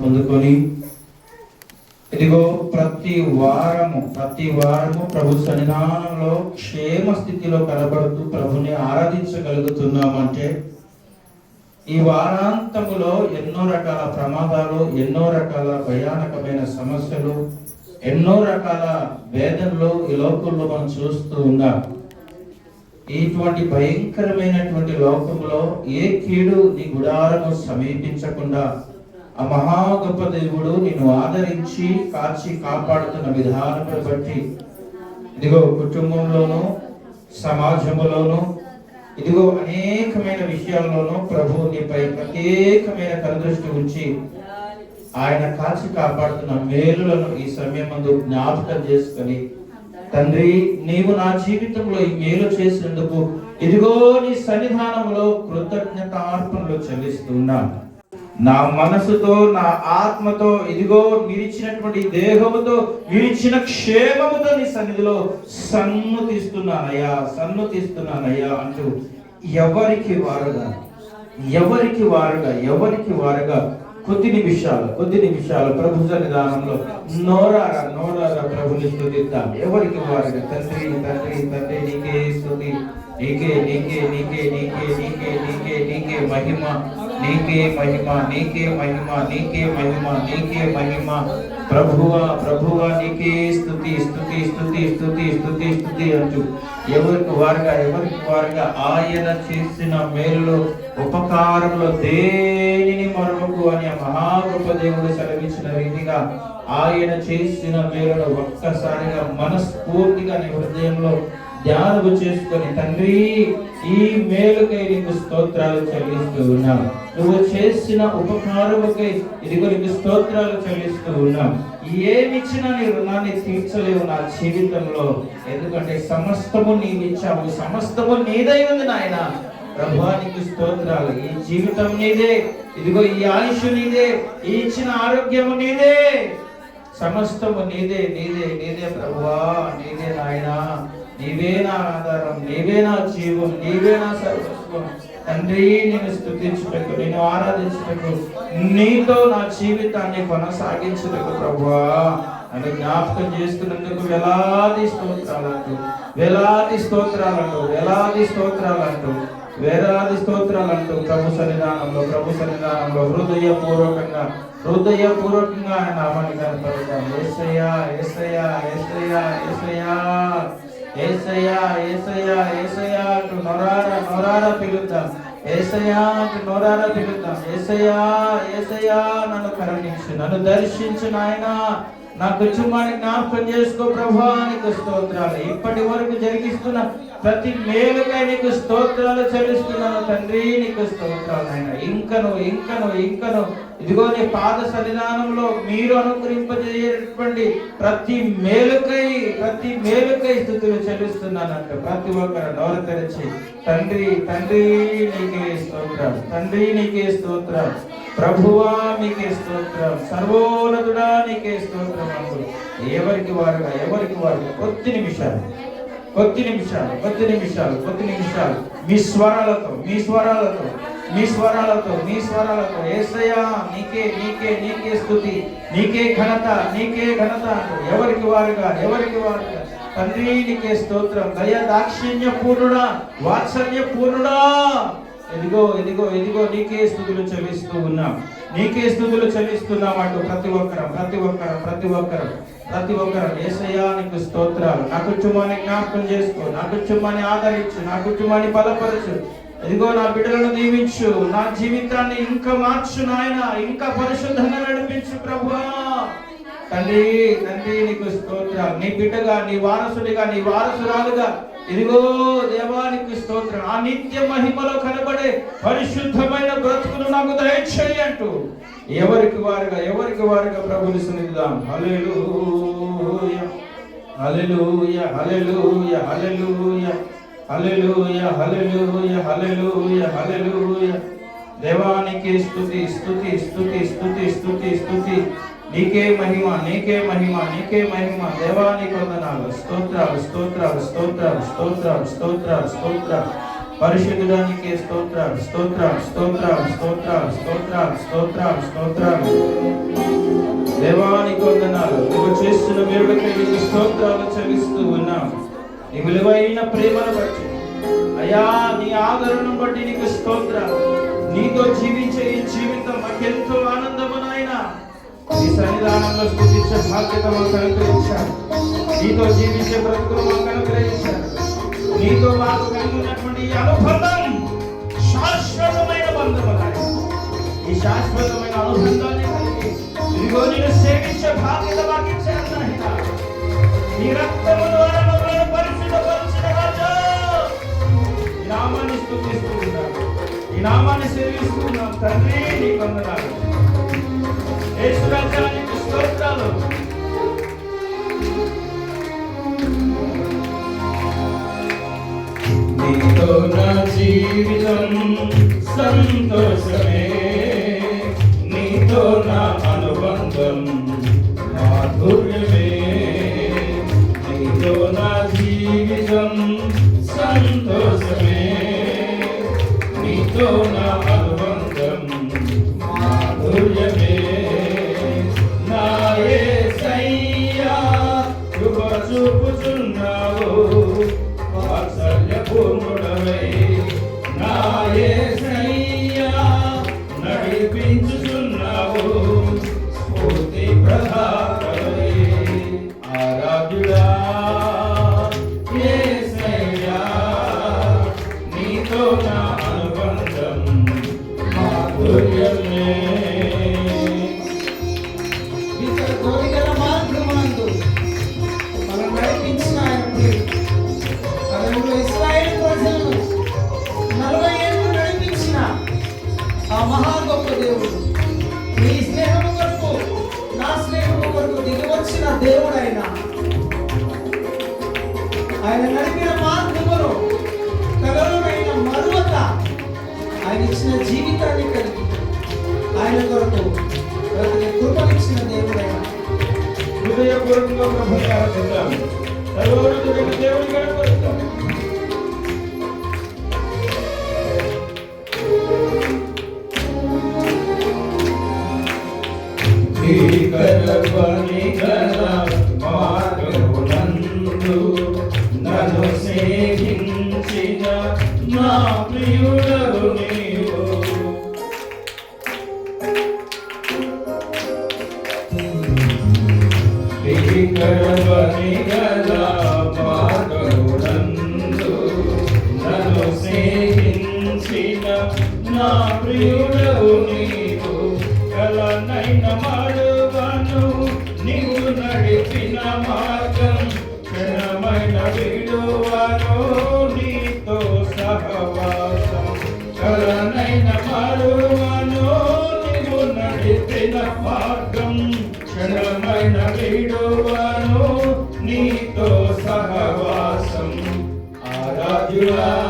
పొందుకొని ఇదిగో ప్రతి వారము ప్రతి వారము ప్రభు సన్నిధానంలో క్షేమ స్థితిలో కనబడుతూ ప్రభుని ఆరాధించగలుగుతున్నామంటే ఈ వారాంతములో ఎన్నో రకాల ప్రమాదాలు ఎన్నో రకాల భయానకమైన సమస్యలు ఎన్నో రకాల వేదనలు ఈ లోకంలో మనం చూస్తూ ఉన్నాం. ఇటువంటి భయంకరమైనటువంటి లోకంలో ఏ కీడు నీ గుడారము సమీపించకుండా ఆ మహా గొప్ప దేవుడు నిన్ను ఆదరించి కాచి కాపాడుతున్న విధానం బట్టి ఇదిగో కుటుంబంలోను సమాజంలోను ఇదిగో అనేకమైన విషయాల్లోనూ ప్రభు నీపై ప్రత్యేకమైన కనుదృష్టి ఉంచి ఆయన కాచి కాపాడుతున్న మేలులను ఈ సమయమందు జ్ఞాపకం చేసుకొని తండ్రి నీవు నా జీవితంలో ఈ మేలు చేసినందుకు ఇదిగో నీ సన్నిధానంలో కృతజ్ఞతార్పణలు చెల్లిస్తున్నాను నా మనసుతో నా ఆత్మతో ఇదిగో మీరిచ్చినటువంటి దేహముతో మీరిచ్చిన క్షేమముతో నీ సన్నిధిలో సన్నుతిస్తున్నానయ్యా సన్నుతిస్తున్నానయ్యా అంటూ ఎవరికి వారుగా ఎవరికి వారుగా ఎవరికి వారుగా కొద్ది నిమిషాలు కొద్ది నిమిషాలు ప్రభు సన్నిధానంలో నోరారా నోరారా ప్రభుని స్థుతిద్దాం. ఎవరికి వారుగా? తండ్రి తండ్రి తండ్రి నీకే స్థుతి. నీకే నీకే నీకే నీకే నీకే నీకే నీకే మహిమ. నీకే మహిమ నీకే మహిమ నీకే మహిమ నీకే మహిమ. ప్రభువా ప్రభువా నీకే స్థుతి స్థుతి స్థుతి స్థుతి స్థుతి స్థుతి అంటూ. ఎవరికి వారుగా ఎవరికి వారుగా ఆయన చేసిన మేలులో ఉపకారంలో దేనిని మరొకకు అని ఆ దేవుడు సెలవించిన రీతిగా ఆయన చేసిన మేలును ఒక్కసారిగా మనస్ఫూర్తిగా నీ హృదయంలో ధ్యానము చేసుకొని తండ్రి ఈ మేలుకై నీకు స్తోత్రాలు చెల్లిస్తూ ఉన్నాం నువ్వు చేసిన ఉపకారముకై ఇదిగో నీకు స్తోత్రాలు చెల్లిస్తూ ఉన్నాం ఏమిచ్చినా నీ రుణాన్ని తీర్చలేవు నా జీవితంలో. ఎందుకంటే సమస్తము నీవిచ్చావు. సమస్తము నీదై ఉంది నాయన. ప్రభానికి స్తోత్రాలు. ఈ జీవితం నీదే. ఇదిగో ఈ ఆయుష్ నీదే. ఈ ఇచ్చిన ఆరోగ్యము నీదే. సమస్తము నీదే నీదే నీదే ప్రభువా నీదే నాయనా. నీవే నా ఆధారం నీవే నా జీవం నీవే నా సర్వస్వం. తండ్రి నేను స్థుతించుటకు నేను ఆరాధించుటకు నీతో నా జీవితాన్ని కొనసాగించుటకు ప్రభువా. అని జ్ఞాపకం చేసుకున్నందుకు వేలాది స్తోత్రాలంటూ వేలాది స్తోత్రాలంటూ వేలాది స్తోత్రాలంటూ వేలాది స్తోత్రాలంటూ ప్రభు సన్నిధానంలో ప్రభు సన్నిధానంలో హృదయపూర్వకంగా హృదయపూర్వకంగా ఆయన నామాన్ని కనపడతాం ఏసయ్యా ఏసయ్యా ఏసయ్యా ఏసయ్యా. ఏసయ్యా ఏసయ్యా ఏసయ్యా అంటూ నొరారా నొరారా పిలుద్దాం. ఏసయ్యా అంటూ నొరారా పిలుద్దాం. ఏసయ్యా ఏసయ్యా నన్ను కరుణించు నన్ను దర్శించు నాయన. నా కుటుంబాన్ని జ్ఞాపకం చేసుకో ప్రభా నీకు స్తోత్రాలు. ఇప్పటి వరకు జరిగిస్తున్న ప్రతి మేలుకై నీకు స్తోత్రాలు చెల్లిస్తున్నాను తండ్రి నీకు స్తోత్రాలు ఆయన ఇంకను ఇంకను ఇంకను. ఇదిగో నీ పాద సన్నిధానంలో మీరు అనుగ్రహింపజేయటువంటి ప్రతి మేలుకై ప్రతి మేలుకై స్థుతులు చెల్లిస్తున్నానంట. ప్రతి ఒక్కరు నోరు తెరిచి తండ్రి తండ్రి నీకే స్తోత్రం తండ్రి నీకే స్తోత్రం ప్రభువా నీకే స్తోత్రం సర్వోన్నతుడా నీకే స్తోత్రం అంటూ ఎవరికి వారుగా ఎవరికి వారుగా? కొద్ది నిమిషాలు కొద్ది నిమిషాలు కొద్ది నిమిషాలు కొద్ది నిమిషాలు. మీ స్వరాలతో మీ స్వరాలతో. నీ స్వరాలతో నీ స్వరాలతో. ఏసయ్యా నీకే నీకే నీకే స్థుతి నీకే ఘనత నీకే ఘనత ఎవరికి వారుగా ఎవరికి వారుగా? తండ్రి నీకే స్తోత్రం. దయ దాక్షిణ్య పూర్ణుడా వాత్సల్య పూర్ణుడా ఇదిగో ఇదిగో ఇదిగో నీకే స్థుతులు చెల్లిస్తూ ఉన్నాం. నీకే స్థుతులు చెల్లిస్తున్నాం అంటూ ప్రతి ఒక్కరం ప్రతి ఒక్కరం ప్రతి ఒక్కరం ప్రతి ఒక్కరం. ఏసయ్యా నీకు స్తోత్రాలు. నా కుటుంబాన్ని జ్ఞాపకం చేసుకో. నా కుటుంబాన్ని ఆదరించు. నా కుటుంబాన్ని బలపరచు. ఇదిగో నా బిడ్డలను దీవించు. నా జీవితాన్ని ఇంకా మార్చు నాయన. ఇంకా పరిశుద్ధంగా నడిపించు ప్రభువా. తండ్రి తండ్రి నీకు స్తోత్రం నీ బిడ్డగా నీ వారసుడిగా నీ వారసురాలుగా. ఇదిగో దేవానికి స్తోత్రం ఆ నిత్య మహిమలో కనబడే పరిశుద్ధమైన బ్రతుకును నాకు దయచేయి అంటూ ఎవరికి వారుగా ఎవరికి వారుగా ప్రభుని సన్నిధిదాం హల్లెలూయ. హల్లెలూయ హల్లెలూయ హల్లెలూయ. హల్లెలూయ హల్లెలూయ హల్లెలూయ హల్లెలూయ. దేవానికి స్తుతి స్తుతి స్తుతి స్తుతి స్తుతి స్తుతి. నీకే మహిమ నీకే మహిమ నీకే మహిమ. దేవానికి వందనాలు. స్తోత్రాలు స్తోత్రాలు స్తోత్రాలు స్తోత్రాలు స్తోత్రాలు స్తోత్రాలు. పరిశుద్ధానికి స్తోత్రాలు స్తోత్రాలు స్తోత్రాలు స్తోత్రాలు స్తోత్రాలు స్తోత్రాలు స్తోత్రాలు. దేవానికి వందనాలు. నువ్వు చేస్తున్న మేరకు స్తోత్రాలు చెల్లిస్తూ ఉన్నాము. నీ విలువైన ప్రేమను బట్టి. అయ్యా నీ ఆదరణను బట్టి నీకు స్తోత్ర నీతో జీవించే ఈ జీవితం మాకెంతో ఆనందము నాయన. నీ సన్నిధానంలో స్థుతించే బాధ్యత మాకు అనుగ్రహించారు. నీతో జీవించే బ్రతుకులు మాకు అనుగ్రహించారు. నీతో మాకు కలిగి ఉన్నటువంటి అనుబంధం శాశ్వతమైన బంధము ఈ శాశ్వతమైన అనుబంధాన్ని కలిగి ఇదిగో నేను సేవించే బాధ్యత మాకు ఇచ్చారు నాయన. నీ రక్తము ద్వారా నామాన్ని స్థుతిస్తూ ఉన్నాం ఈ నామాన్ని సేవిస్తూ ఉన్నాం తండ్రి నీ వందనాలు. యేసురాజ్యానికి స్తోత్రాలు. నీతో నా జీవితం సంతోషమే. నీతో నా అనుబంధం నీతో ప్రియుడవు నీవు కలనైన మాడువను నీవు నడిపిన మార్గం క్షణమైన విడువను నీతో సహవాసం. కలనైన మాడువను నీవు నడిపిన మార్గం క్షణమైన విడువను నీతో సహవాసం. ఆరాధ్యుడా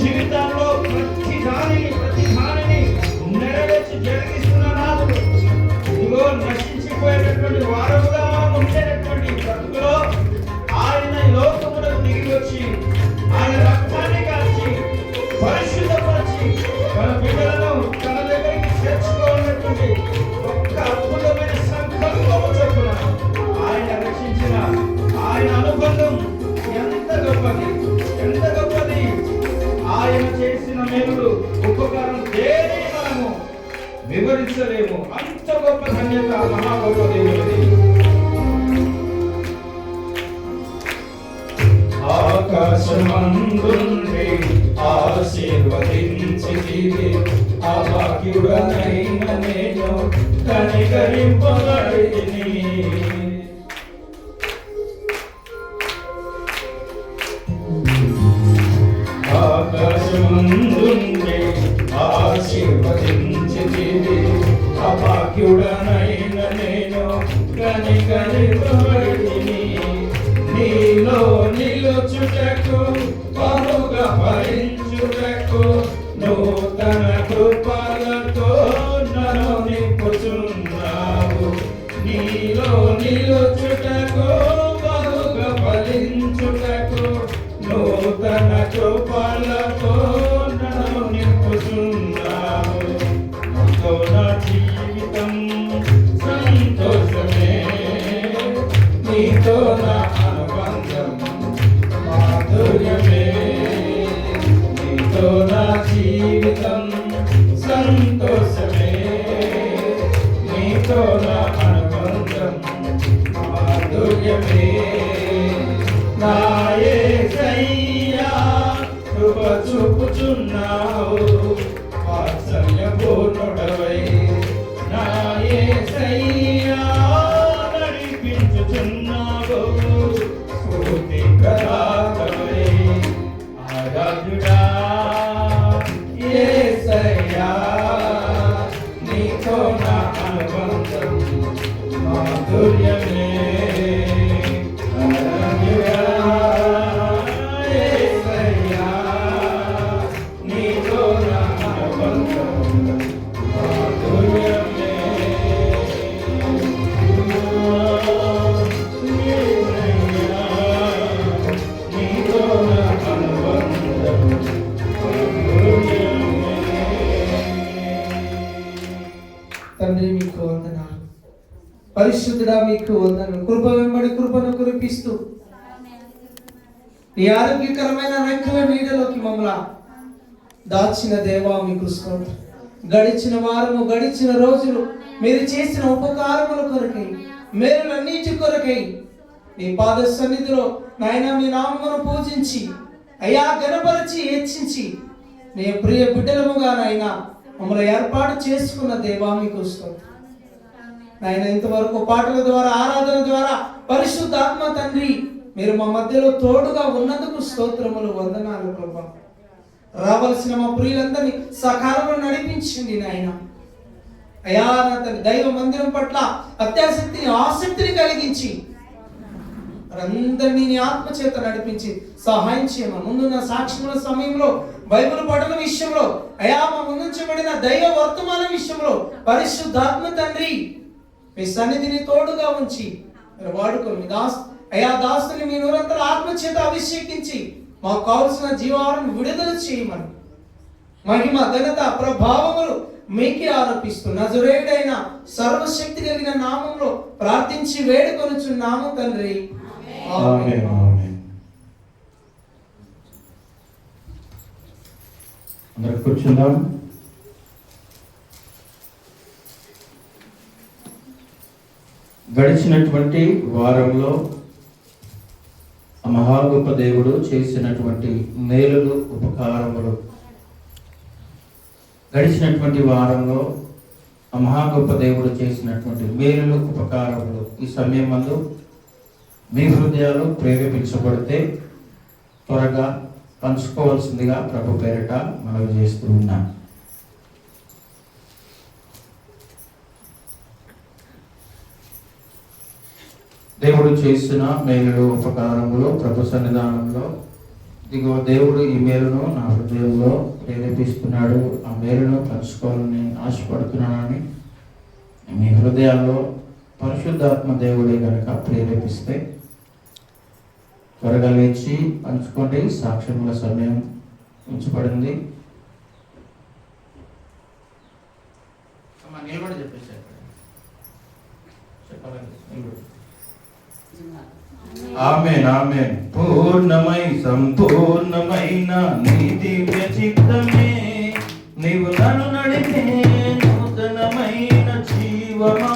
జీవితంలో ప్రతి దానిని ప్రతి దానిని నెరవేర్చి జరిగిస్తున్న నాదుడు ఇదిగో నశించిపోయేటటువంటి వారముగా ఉండేటటువంటి బ్రతుకులో ఆయన లోకములకు దిగి వచ్చి ఆయన రక్తాన్ని కాల్చి పరిశుద్ధపరిచి మన బిడ్డలను తన దగ్గరికి చేర్చుకోవాలన్నటువంటి ఒక్క అద్భుతమైన సంకల్పము చొప్పున ఆయన రక్షించిన ఆయన అనుబంధం ఎంత గొప్పది. మేలుడు ఉపకారం దేని మనము వివరించలేము? అంత గొప్ప ధన్యత మహా గొప్ప దేవుడిది. ఆకాశమందుండి ఆశీర్వదించితివి. అభాగ్యుడనైన నేను కనికరింపబడిని అభాగ్యుడనైన నేను కనికరింపబడిని నీలో నిలుచుటకు బహుగా భరించుటకు నూతన కృపలతో నన్ను నింపుచున్నావు. నీలో నిలుచుటకు బహుగా ఫలించుటకు నూతన కృపలతో తండ్రి మీకు వందనాలు పరిశుద్ధుడా మీకు వందనాలు కృప వెంబడి కృపను కురిపిస్తూ నీ ఆరోగ్యకరమైన రెక్కల నీడలోకి మమ్మల్ని దాచిన దేవా మీకు స్తోత్రం గడిచిన వారము గడిచిన రోజులు మీరు చేసిన ఉపకారముల కొరకై మేలులన్నిటి కొరకై నీ పాద సన్నిధిలో నాయన మీ నామమును పూజించి అయ్యా గనపరిచి హెచ్చించి నీ ప్రియ బిడ్డలముగా నాయన మమ్మల్ని ఏర్పాటు చేసుకున్న దేవా మీకు స్తోత్రం నాయన ఇంతవరకు పాటల ద్వారా ఆరాధన ద్వారా పరిశుద్ధాత్మ తండ్రి మీరు మా మధ్యలో తోడుగా ఉన్నందుకు స్తోత్రములు వందనాలు ప్రభా. రావలసిన మా ప్రియులందరినీ సకాలంలో నడిపించండి నాయన. అయా నా తన దైవ మందిరం పట్ల అత్యాసక్తిని ఆసక్తిని కలిగించి వారందరినీ నీ ఆత్మచేత నడిపించి సహాయం చేయమ. ముందున్న సాక్ష్యముల సమయంలో బైబిల్ పఠన విషయంలో అయా మా ముందుంచబడిన దైవ వర్తమాన విషయంలో పరిశుద్ధాత్మ తండ్రి మీ సన్నిధిని తోడుగా ఉంచి వాడుకో మీ దాస్ అయా దాసుని మీ నిరంతర ఆత్మచేత అభిషేకించి మాకు కావలసిన జీవాలను విడుదల చేయమని. మహిమ ఘనత ప్రభావములు మీకే ఆరోపిస్తూ నజరేడైన సర్వశక్తి కలిగిన నామంలో ప్రార్థించి వేడుకొనుచున్నాము తండ్రి. అందరూ కూర్చుందాం. గడిచినటువంటి వారంలో ఆ మహా దేవుడు చేసినటువంటి మేలులు ఉపకారములు. గడిచినటువంటి వారంలో ఆ మహాగొప్ప దేవుడు చేసినటువంటి మేలులు ఉపకారములు ఈ సమయం మందు మీ హృదయాలు ప్రేరేపించబడితే త్వరగా పంచుకోవాల్సిందిగా ప్రభు పేరిట మనవి చేస్తూ ఉన్నాను. దేవుడు చేసిన మేలు ఉపకారములు ప్రభు సన్నిధానంలో. ఇదిగో దేవుడు ఈ మేలును నా హృదయంలో ప్రేరేపిస్తున్నాడు. ఆ మేలును పంచుకోవాలని ఆశపడుతున్నానని మీ హృదయాల్లో పరిశుద్ధాత్మ దేవుడే కనుక ప్రేరేపిస్తే త్వరగా లేచి పంచుకోండి. సాక్ష్యముల సమయం ఉంచబడింది. నిలబడి చెప్పేసి చెప్పాలండి నిలబడి ఆమెన్ ఆమెన్. పూర్ణమై సంపూర్ణమైన నీ దివ్య చిత్తమే నీవు నన్ను నడిపే నూతనమైన జీవమా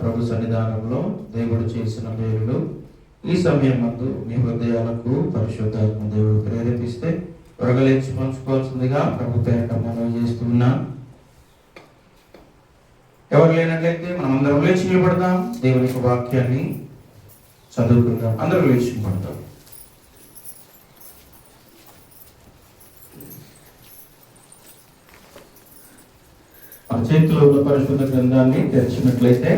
ప్రభు సన్నిధానంలో దేవుడు చేసిన మేలులు ఈ సమయం ముందు మీ హృదయాలకు పరిశుద్ధాత్మ దేవుడు ప్రేరేపిస్తే త్వరగలేచి పంచుకోవాల్సిందిగా ప్రభు పేరిట మనం చేస్తున్నా ఎవరు లేనట్లయితే మనం అందరం లేచి నిలబడదాం. దేవుని యొక్క వాక్యాన్ని చదువుకుందాం. అందరూ లేచి నిలబడతాం చేతిలో ఉన్న పరిశుద్ధ గ్రంథాన్ని తెరిచినట్లయితే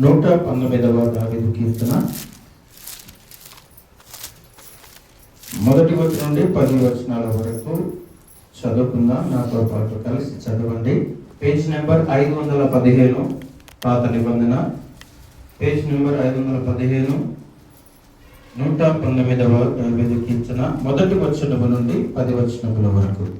నూట పంతొమ్మిదవ దావేదు కీర్తన. మొదటి వచ్చిన నుండి పది వచనాల వరకు చదువుకుందాం. నాతో పాటు కలిసి చదవండి. పేజ్ నెంబర్ ఐదు వందల పదిహేను పాత నిబంధన. పేజ్ నెంబర్ ఐదు వందల పదిహేను నూట పంతొమ్మిదవ దావేదు కీర్తన. మొదటి వచనము నుండి పది వచనముల వరకు.